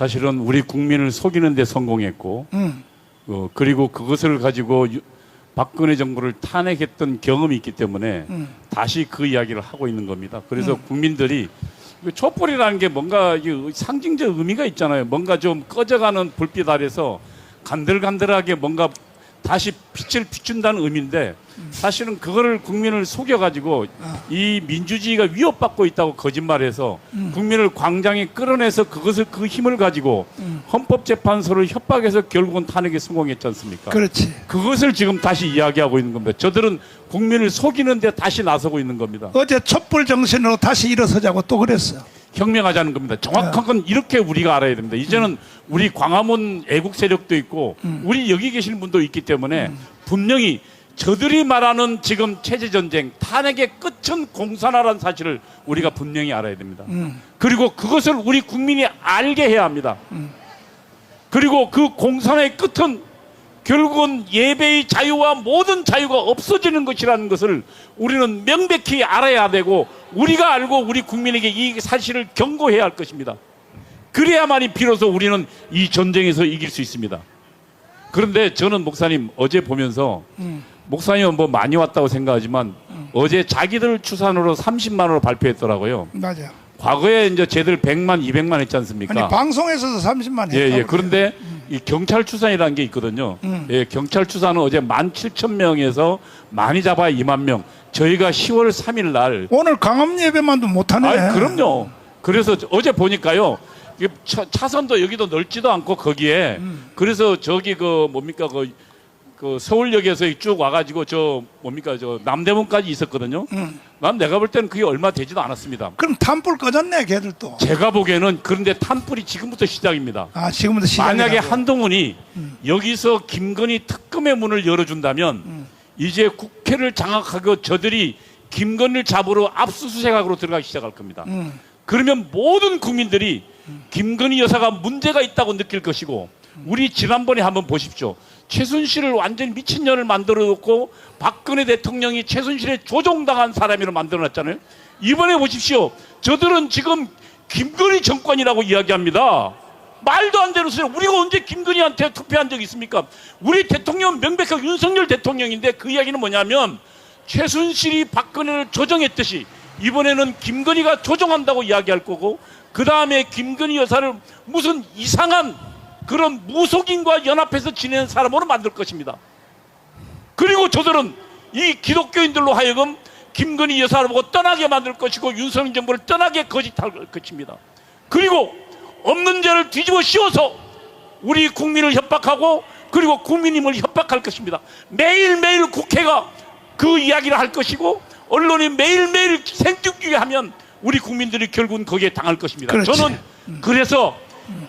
사실은 우리 국민을 속이는 데 성공했고 음. 어, 그리고 그것을 가지고 유- 박근혜 정부를 탄핵했던 경험이 있기 때문에 음. 다시 그 이야기를 하고 있는 겁니다. 그래서 국민들이 그 촛불이라는 게 뭔가 상징적 의미가 있잖아요. 뭔가 좀 꺼져가는 불빛 아래서 간들간들하게 뭔가 다시 빛을 비춘다는 의미인데 사실은 그거를 국민을 속여가지고 이 민주주의가 위협받고 있다고 거짓말해서 국민을 광장에 끌어내서 그것을 그 힘을 가지고 헌법재판소를 협박해서 결국은 탄핵에 성공했지 않습니까? 그렇지. 그것을 지금 다시 이야기하고 있는 겁니다. 저들은 국민을 속이는데 다시 나서고 있는 겁니다. 어제 촛불 정신으로 다시 일어서자고 또 그랬어. 혁명하자는 겁니다. 정확한 건 이렇게 우리가 알아야 됩니다. 이제는 우리 광화문 애국 세력도 있고 우리 여기 계신 분도 있기 때문에 분명히 저들이 말하는 지금 체제 전쟁 탄핵의 끝은 공산화라는 사실을 우리가 분명히 알아야 됩니다. 그리고 그것을 우리 국민이 알게 해야 합니다. 그리고 그 공산화의 끝은 결국은 예배의 자유와 모든 자유가 없어지는 것이라는 것을 우리는 명백히 알아야 되고 우리가 알고 우리 국민에게 이 사실을 경고해야 할 것입니다. 그래야만이 비로소 우리는 이 전쟁에서 이길 수 있습니다. 그런데 저는 목사님 어제 보면서 목사님은 뭐 많이 왔다고 생각하지만 어제 자기들 추산으로 30만 원을 발표했더라고요. 맞아. 과거에 이제 쟤들 100만, 200만 했지 않습니까? 아니 방송에서도 30만 했다고. 예, 예. 그런데 이 경찰 추산이라는 게 있거든요. 음. 예, 경찰 추산은 어제 17,000명에서 많이 잡아야 2만 명. 저희가 10월 3일 날 오늘 강압 예배만도 못하네. 아, 그럼요. 그래서 저- 어제 보니까요. 이게 차, 차선도 여기도 넓지도 않고 거기에 음. 그래서 저기 그 뭡니까 그, 그 서울역에서 쭉 와가지고 저 뭡니까 저 남대문까지 있었거든요. 음. 난 내가 볼 때는 그게 얼마 되지도 않았습니다. 그럼 탄불 꺼졌네, 걔들도. 제가 보기에는 그런데 탄불이 지금부터 시작입니다. 아, 지금부터 시작이 만약에. 한동훈이 여기서 김건희 특검의 문을 열어준다면 음. 이제 국회를 장악하고 저들이 김건희를 잡으러 압수수색하러 들어가기 시작할 겁니다. 음. 그러면 모든 국민들이 김건희 여사가 문제가 있다고 느낄 것이고 우리 지난번에 한번 보십시오. 최순실을 완전히 미친년을 만들어 놓고 박근혜 대통령이 최순실에 조종당한 사람으로 만들어 놨잖아요. 이번에 보십시오. 저들은 지금 김건희 정권이라고 이야기합니다. 말도 안 되는 소리. 우리가 언제 김건희한테 투표한 적 있습니까? 우리 대통령은 명백하게 윤석열 대통령인데 그 이야기는 뭐냐면 최순실이 박근혜를 조정했듯이 이번에는 김건희가 조정한다고 이야기할 거고 그 다음에 김건희 여사를 무슨 이상한 그런 무속인과 연합해서 지내는 사람으로 만들 것입니다. 그리고 저들은 이 기독교인들로 하여금 김건희 여사를 보고 떠나게 만들 것이고 윤석열 정부를 떠나게 거짓할 것입니다. 그리고 없는 죄를 뒤집어 씌워서 우리 국민을 협박하고 그리고 국민님을 협박할 것입니다. 매일매일 국회가 그 이야기를 할 것이고 언론이 매일매일 생뚱뛰게 하면 우리 국민들이 결국은 거기에 당할 것입니다. 그렇지. 저는 그래서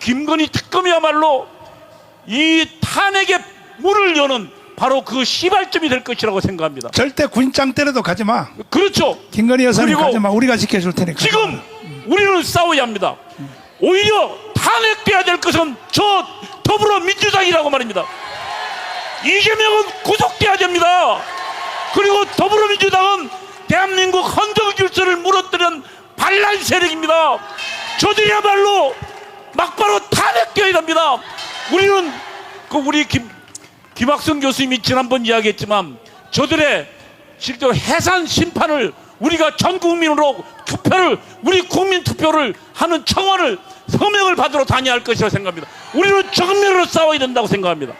김건희 특검이야말로 이 탄핵의 문을 여는 바로 그 시발점이 될 것이라고 생각합니다. 절대 군장 때려도 가지 마. 그렇죠. 김건희 여사님 가지 마. 우리가 지켜줄 테니까. 지금 우리는 싸워야 합니다. 오히려 탄핵돼야 될 것은 저 더불어민주당이라고 말입니다. 이재명은 구속돼야 됩니다. 그리고 더불어민주당은 대한민국 헌정 질서를 무너뜨린 반란 세력입니다. 저들이야말로 막바로 탄핵돼야 됩니다. 우리는 그 우리 김 김학성 교수님이 지난번 이야기했지만 저들의 실제로 해산 심판을 우리가 전 국민으로 투표를 우리 국민 투표를 하는 청원을 서명을 받으러 다녀야 할 것이라고 생각합니다. 우리는 정면으로 싸워야 된다고 생각합니다.